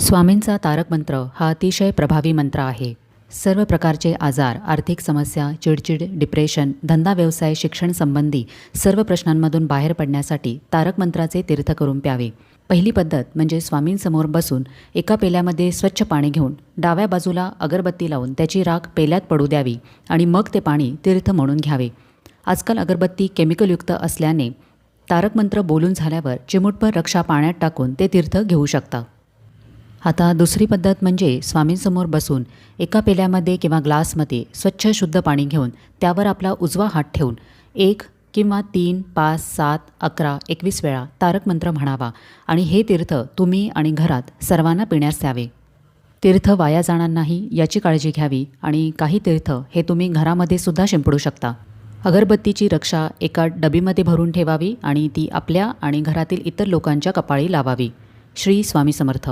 स्वामींचा तारक मंत्र हा अतिशय प्रभावी मंत्र आहे. सर्व प्रकारचे आजार आर्थिक समस्या चिडचिड डिप्रेशन धंदा व्यवसाय शिक्षण संबंधी सर्व प्रश्नांमधून बाहेर पडण्यासाठी तारक मंत्राचे तीर्थ करून प्यावे. पहिली पद्धत म्हणजे स्वामींसमोर बसून एका पेल्यामध्ये स्वच्छ पाणी घेऊन डाव्या बाजूला अगरबत्ती लावून त्याची राख पेल्यात पडू द्यावी आणि मग ते पाणी तीर्थ म्हणून घ्यावे. आजकाल अगरबत्ती केमिकलयुक्त असल्याने तारकमंत्र बोलून झाल्यावर चिमूटभर रक्षा पाण्यात टाकून ते तीर्थ घेऊ शकता. आता दुसरी पद्धत म्हणजे स्वामींसमोर बसून एका पेल्यामध्ये किंवा ग्लासमध्ये स्वच्छ शुद्ध पाणी घेऊन त्यावर आपला उजवा हात ठेवून एक किंवा तीन पाच सात अकरा एकवीस वेळा तारक मंत्र म्हणावा आणि हे तीर्थ तुम्ही आणि घरात सर्वांना पिण्यास द्यावे. तीर्थ वाया जाणार नाही याची काळजी घ्यावी आणि काही तीर्थ हे तुम्ही घरामध्ये सुद्धा शिंपडू शकता. अगरबत्तीची रक्षा एका डबीमध्ये भरून ठेवावी आणि ती आपल्या आणि घरातील इतर लोकांच्या कपाळी लावावी. श्री स्वामी समर्थ.